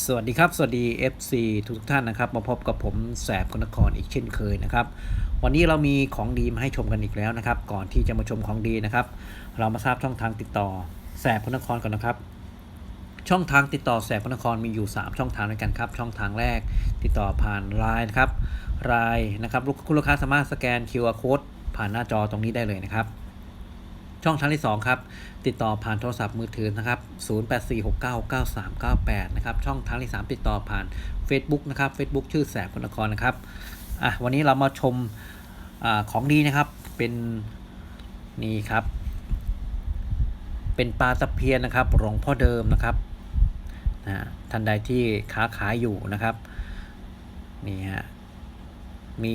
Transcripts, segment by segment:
สวัสดีครับ สวัสดี FC ทุกท่านนะครับ มาพบกับผมแสบคนครอีกเช่นเคยนะครับ วันนี้เรามีของดีมาให้ชมกันอีกแล้วนะครับ ก่อนที่จะมาชมของดีนะครับ เรามาทราบช่องทางติดต่อแสบคนครก่อนนะครับ ช่องทางติดต่อแสบคนนครมีอยู่ 3 ช่องทางด้วยกันครับ ช่องทางแรกติดต่อผ่านไลน์นะครับไลน์นะครับลูกคุณลูกค้าสามารถสแกน QR code ผ่านหน้าจอตรงนี้ได้เลยนะครับ ช่องทางที่ 2 ครับ ติดต่อผ่านโทรศัพท์มือถือนะครับ 0846999398 นะครับ ช่องทางที่ 3 ติดต่อผ่าน Facebook นะครับ Facebook ชื่อแสบคนนครนะครับ อะ วันนี้เรามาชมอของดีนะครับ เป็นนี่ครับ เป็นปลาตะเพียนนะครับ หลวงพ่อเดิมนะครับ นะท่านใดที่ค้าขายอยู่นะครับ นี่ฮะ มี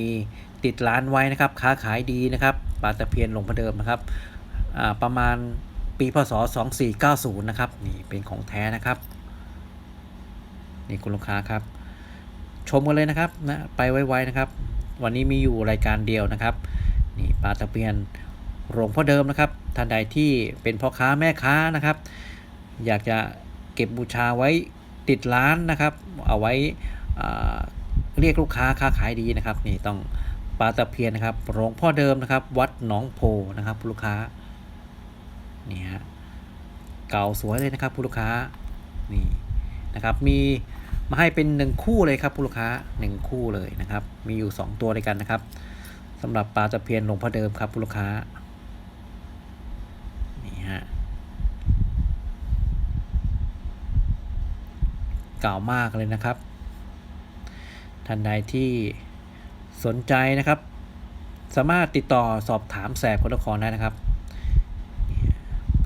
ติดร้านไว้นะครับ ค้าขายดีนะครับ ปลาตะเพียนหลวงพ่อเดิมนะครับ ประมาณปีพศ 2490 นะครับ นี่เป็นของแท้นะครับ นี่คุณลูกค้าครับ ชมกันเลยนะครับนะไปไวๆนะครับ วันนี้มีอยู่รายการเดียวนะครับ นี่ปลาตะเพียนโรงพ่อเดิมนะครับ ท่านใดที่เป็นพ่อค้าแม่ค้านะครับ อยากจะเก็บบูชาไว้ติดร้านนะครับ เอาไว้เรียกลูกค้าค้าขายดีนะครับ นี่ต้องปลาตะเพียนนะครับโรงพ่อเดิมนะครับ วัดหนองโพนะครับลูกค้า นี่ฮะเก่าสวยเลยนะครับผู้ลูกค้านี่นะครับมีมาให้เป็นหนึ่งคู่เลยครับผู้ลูกค้าหนึ่งคู่เลยนะครับ มีอยู่สองตัวด้วยกันนะครับสำหรับปลาตะเพียนหลวงพ่อเดิมครับผู้ลูกค้านี่ฮะเก่ามากเลยนะครับท่านใดที่สนใจนะครับ สามารถติดต่อสอบถามแสบคนนครได้นะครับ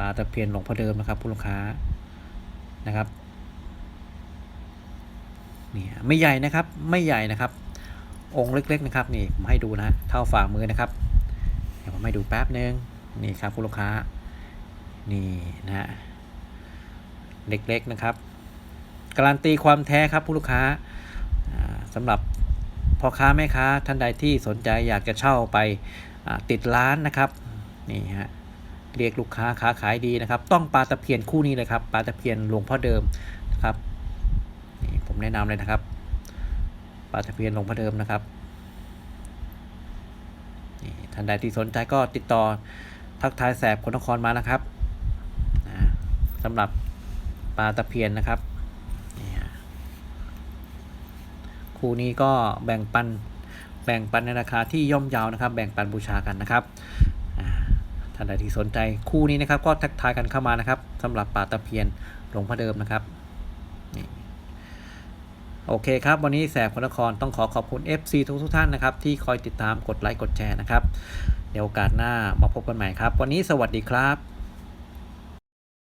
าตะเพียนหลวงพ่อเดิมนะครับผู้ลูกค้านะครับนี่ไม่ใหญ่นะครับไม่ใหญ่นะครับ องค์เล็กๆนะครับนี่ผมให้ดูนะเท่าฝ่ามือนะครับเดี๋ยวผมให้ดูแป๊บนึงนี่ครับผู้ลูกค้านี่นะฮะเล็กๆนะครับ การันตีความแท้ครับผู้ลูกค้าอ่าสำหรับพ่อค้าแม่ค้าท่านใดที่สนใจอยากจะเช่าไปติดร้านนะครับนี่ฮะ เรียกลูกค้าค้าขายดีนะครับ ต้องปลาตะเพียนคู่นี้เลยครับปลาตะเพียนหลวงพ่อเดิมนะครับนี่ผมแนะนำเลยนะครับปลาตะเพียนหลวงพ่อเดิมนะครับนี่ท่านใดที่สนใจก็ติดต่อทักทายแสบคนนครมานะครับนะสำหรับปลาตะเพียนนะครับคู่นี้ก็แบ่งปันแบ่งปันในราคาที่ย่อมเยาวนะครับ แบ่งปันบูชากันนะครับ ท่านใดที่สนใจคู่นี้นะครับ ก็ทักทายกันเข้ามานะครับสำหรับป่าตะเพียนหลวงพ่อเดิมนะครับนี่โอเคครับ วันนี้แสบคนนครต้องขอขอบคุณ FC ทุกทุกท่านนะครับ ที่คอยติดตามกดไลค์กดแชร์นะครับ เดี๋ยวโอกาสหน้ามาพบกันใหม่ครับ วันนี้สวัสดีครับ